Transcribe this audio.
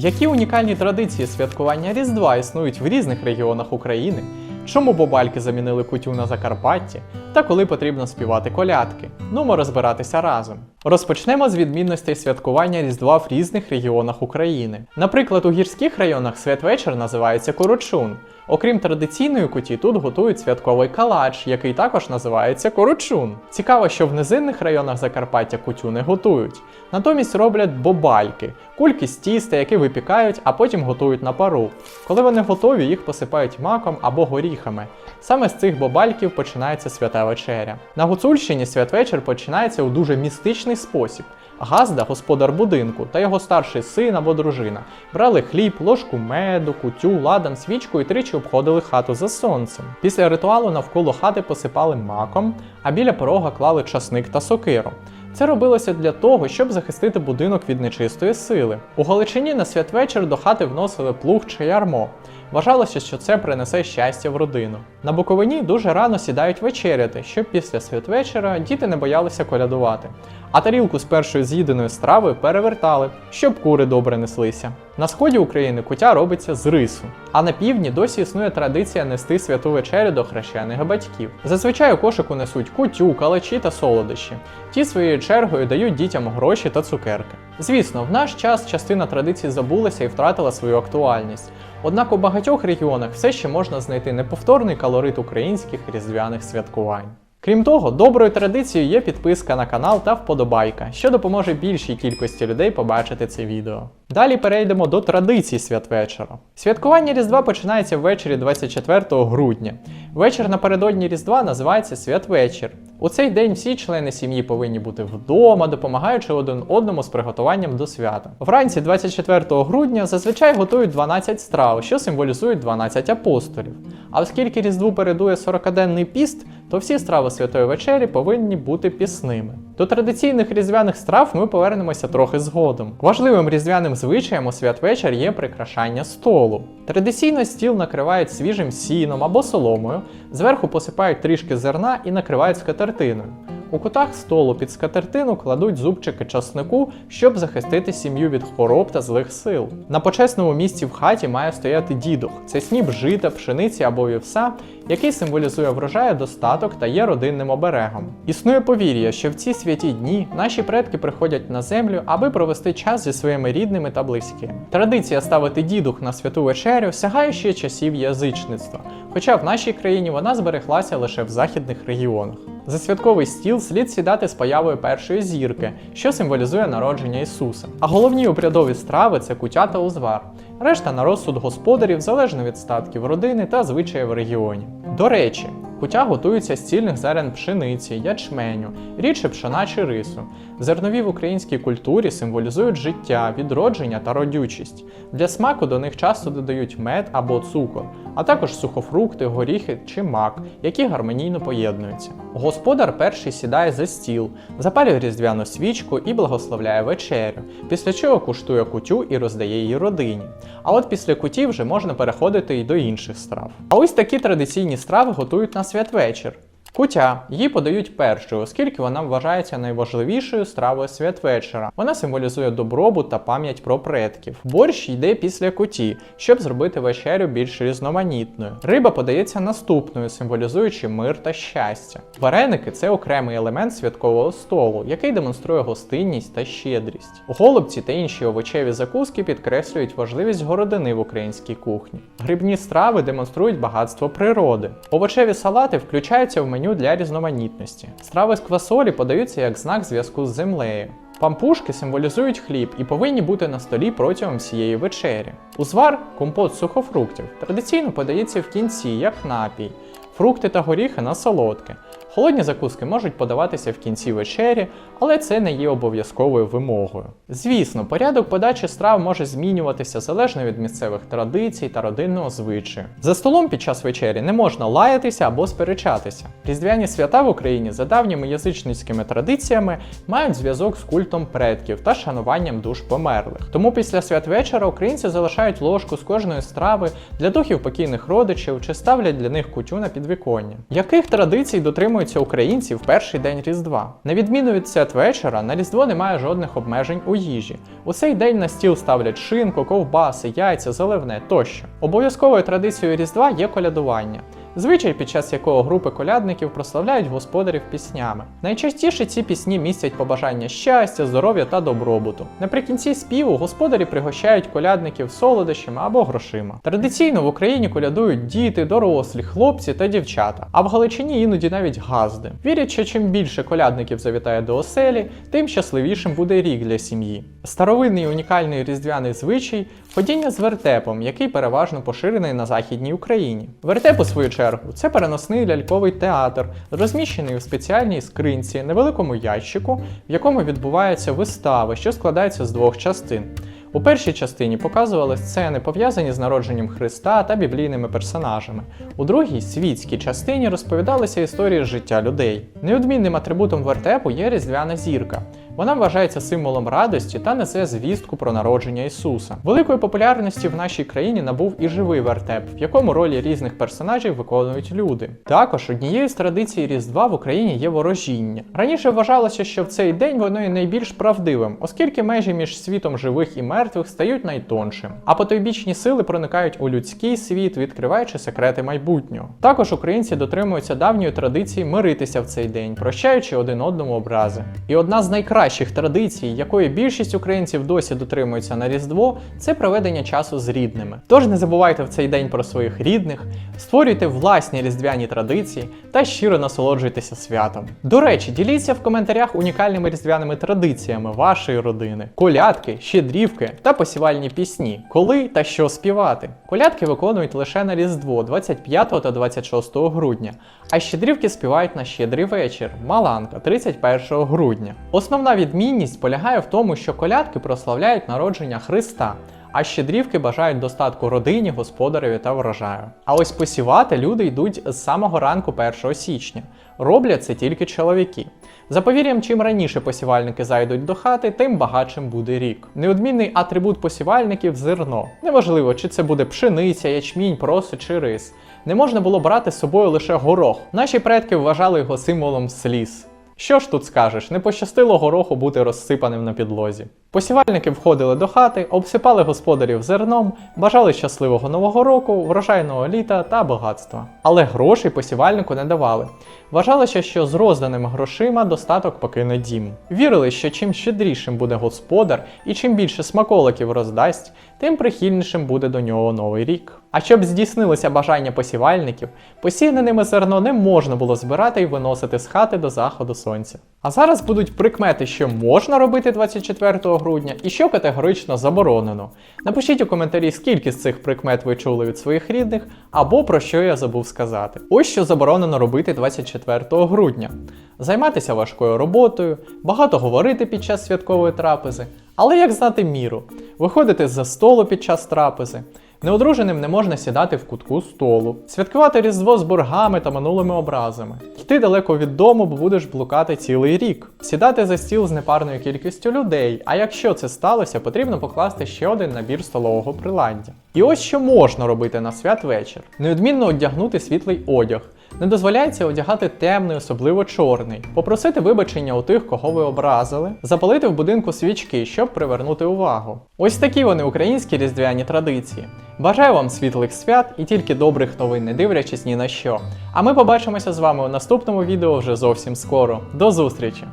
Які унікальні традиції святкування Різдва існують в різних регіонах України? Чому бобальки замінили кутю на Закарпатті? Та коли потрібно співати колядки? Нумо розбиратися разом. Розпочнемо з відмінностей святкування Різдва в різних регіонах України. Наприклад, у гірських районах святвечір називається корочун. Окрім традиційної куті, тут готують святковий калач, який також називається корочун. Цікаво, що в низинних районах Закарпаття кутю не готують. Натомість роблять бобальки, кульки з тіста, які випікають, а потім готують на пару. Коли вони готові, їх посипають маком або горіхами. Саме з цих бобальків починається свята вечеря. На Гуцульщині святвечір починається у дуже містичний спосіб. Газда, господар будинку, та його старший син або дружина брали хліб, ложку меду, кутю, ладан, свічку і тричі обходили хату за сонцем. Після ритуалу навколо хати посипали маком, а біля порога клали часник та сокиру. Це робилося для того, щоб захистити будинок від нечистої сили. У Галичині на святвечір до хати вносили плуг чи ярмо. Вважалося, що це принесе щастя в родину. На Буковині дуже рано сідають вечеряти, щоб після святвечора діти не боялися колядувати. А тарілку з першою з'їденою стравою перевертали, щоб кури добре неслися. На сході України кутя робиться з рису, а на півдні досі існує традиція нести святу вечерю до хрещених батьків. Зазвичай у кошику несуть кутю, калачі та солодощі. Ті своєю чергою дають дітям гроші та цукерки. Звісно, в наш час частина традицій забулася і втратила свою актуальність. Однак у багатьох регіонах все ще можна знайти неповторний калорит українських різдвяних святкувань. Крім того, доброю традицією є підписка на канал та вподобайка, що допоможе більшій кількості людей побачити це відео. Далі перейдемо до традицій святвечора. Святкування Різдва починається ввечері 24 грудня. Вечір напередодні Різдва називається святвечір. У цей день всі члени сім'ї повинні бути вдома, допомагаючи один одному з приготуванням до свята. Вранці 24 грудня зазвичай готують 12 страв, що символізують 12 апостолів. А оскільки Різдву передує 40-денний піст, то всі страви святої вечері повинні бути пісними. До традиційних різдвяних страв ми повернемося трохи згодом. Важливим різдвяним звичаєм у святвечір є прикрашання столу. Традиційно стіл накривають свіжим сіном або соломою, зверху посипають трішки зерна і накривають скатертиною. У кутах столу під скатертину кладуть зубчики часнику, щоб захистити сім'ю від хвороб та злих сил. На почесному місці в хаті має стояти дідух. Це сніп жита, пшениці або вівса, який символізує врожай, достаток та є родинним оберегом. Існує повір'я, що в ці святі дні наші предки приходять на землю, аби провести час зі своїми рідними та близькими. Традиція ставити дідух на святу вечерю сягає ще часів язичництва, хоча в нашій країні вона збереглася лише в західних регіонах. За святковий стіл слід сідати з появою першої зірки, що символізує народження Ісуса. А головні обрядові страви це кутя та узвар. Решта на розсуд господарів залежно від статків родини та звичаїв регіоні. До речі, кутя готується з цільних зерен пшениці, ячменю, рідше пшена чи рису. Зернові в українській культурі символізують життя, відродження та родючість. Для смаку до них часто додають мед або цукор, а також сухофрукти, горіхи чи мак, які гармонійно поєднуються. Господар перший сідає за стіл, запалює різдвяну свічку і благословляє вечерю, після чого куштує кутю і роздає її родині. А от після куті вже можна переходити й до інших страв. А ось такі традиційні страви готують на святвечір. Кутя її подають першою, оскільки вона вважається найважливішою стравою святвечора. Вона символізує добробут та пам'ять про предків. Борщ йде після куті, щоб зробити вечерю більш різноманітною. Риба подається наступною, символізуючи мир та щастя. Вареники це окремий елемент святкового столу, який демонструє гостинність та щедрість. Голубці та інші овочеві закуски підкреслюють важливість городини в українській кухні. Грибні страви демонструють багатство природи. Овочеві салати включаються в меню для різноманітності. Страви з квасолі подаються як знак зв'язку з землею. Пампушки символізують хліб і повинні бути на столі протягом всієї вечері. Узвар компот сухофруктів традиційно подається в кінці як напій, фрукти та горіхи на солодке. Холодні закуски можуть подаватися в кінці вечері, але це не є обов'язковою вимогою. Звісно, порядок подачі страв може змінюватися залежно від місцевих традицій та родинного звичаю. За столом під час вечері не можна лаятися або сперечатися. Різдвяні свята в Україні за давніми язичницькими традиціями мають зв'язок з культом предків та шануванням душ померлих. Тому після святвечора українці залишають ложку з кожної страви для духів покійних родичів чи ставлять для них кутю на підвіконня. Підвіконня. Яких традицій дотримуються українці в перший день Різдва? На відміну від святвечора, на Різдво немає жодних обмежень у їжі. У цей день на стіл ставлять шинку, ковбаси, яйця, заливне тощо. Обов'язковою традицією Різдва є колядування. Звичай, під час якого групи колядників прославляють господарів піснями. Найчастіше ці пісні містять побажання щастя, здоров'я та добробуту. Наприкінці співу господарі пригощають колядників солодощами або грошима. Традиційно в Україні колядують діти, дорослі, хлопці та дівчата, а в Галичині іноді навіть газди. Вірять, що чим більше колядників завітає до оселі, тим щасливішим буде рік для сім'ї. Старовинний унікальний різдвяний звичай ходіння з вертепом, який переважно поширений на західній Україні. Вертеп, у свою чергу, це переносний ляльковий театр, розміщений у спеціальній скринці, невеликому ящику, в якому відбуваються вистави, що складаються з двох частин. У першій частині показували сцени, пов'язані з народженням Христа та біблійними персонажами. У другій світській частині розповідалися історії життя людей. Неодмінним атрибутом вертепу є різдвяна зірка. Вона вважається символом радості та несе звістку про народження Ісуса. Великої популярності в нашій країні набув і живий вертеп, в якому ролі різних персонажів виконують люди. Також однією з традицій Різдва в Україні є ворожіння. Раніше вважалося, що в цей день воно є найбільш правдивим, оскільки межі між світом живих і мертвих стають найтоншим, а потойбічні сили проникають у людський світ, відкриваючи секрети майбутнього. Також українці дотримуються давньої традиції миритися в цей день, прощаючи один одному образи. І одна з найкращих традицій, якої більшість українців досі дотримуються на Різдво, це проведення часу з рідними. Тож не забувайте в цей день про своїх рідних, створюйте власні різдвяні традиції та щиро насолоджуйтеся святом. До речі, діліться в коментарях унікальними різдвяними традиціями вашої родини, колядки, щедрівки та посівальні пісні, коли та що співати. Колядки виконують лише на Різдво 25 та 26 грудня, а щедрівки співають на щедрий вечір, Маланка 31 грудня. Основна відмінність полягає в тому, що колядки прославляють народження Христа. А щедрівки бажають достатку родині, господареві та врожаю. А ось посівати люди йдуть з самого ранку 1 січня. Роблять це тільки чоловіки. За повір'ям, чим раніше посівальники зайдуть до хати, тим багатшим буде рік. Неодмінний атрибут посівальників зерно. Неважливо, чи це буде пшениця, ячмінь, проси чи рис. Не можна було брати з собою лише горох. Наші предки вважали його символом сліз. Що ж тут скажеш, не пощастило гороху бути розсипаним на підлозі. Посівальники входили до хати, обсипали господарів зерном, бажали щасливого нового року, врожайного літа та багатства. Але грошей посівальнику не давали. Вважалося, що з розданими грошима достаток покине дім. Вірили, що чим щедрішим буде господар і чим більше смаколиків роздасть, тим прихильнішим буде до нього новий рік. А щоб здійснилося бажання посівальників, посіяне ними зерно не можна було збирати і виносити з хати до заходу сонця. А зараз будуть прикмети, що можна робити 24 грудня і що категорично заборонено. Напишіть у коментарі, скільки з цих прикмет ви чули від своїх рідних, або про що я забув сказати. Ось що заборонено робити 24 грудня: займатися важкою роботою, багато говорити під час святкової трапези, але як знати міру, виходити з-за столу під час трапези. Неодруженим не можна сідати в кутку столу, святкувати Різдво з боргами та минулими образами, йти далеко від дому, бо будеш блукати цілий рік, сідати за стіл з непарною кількістю людей. А якщо це сталося, потрібно покласти ще один набір столового приладдя. І ось що можна робити на святвечір: неодмінно одягнути світлий одяг. Не дозволяється одягати темний, особливо чорний, попросити вибачення у тих, кого ви образили, запалити в будинку свічки, щоб привернути увагу. Ось такі вони українські різдвяні традиції. Бажаю вам світлих свят і тільки добрих новин, не дивлячись ні на що. А ми побачимося з вами у наступному відео вже зовсім скоро. До зустрічі!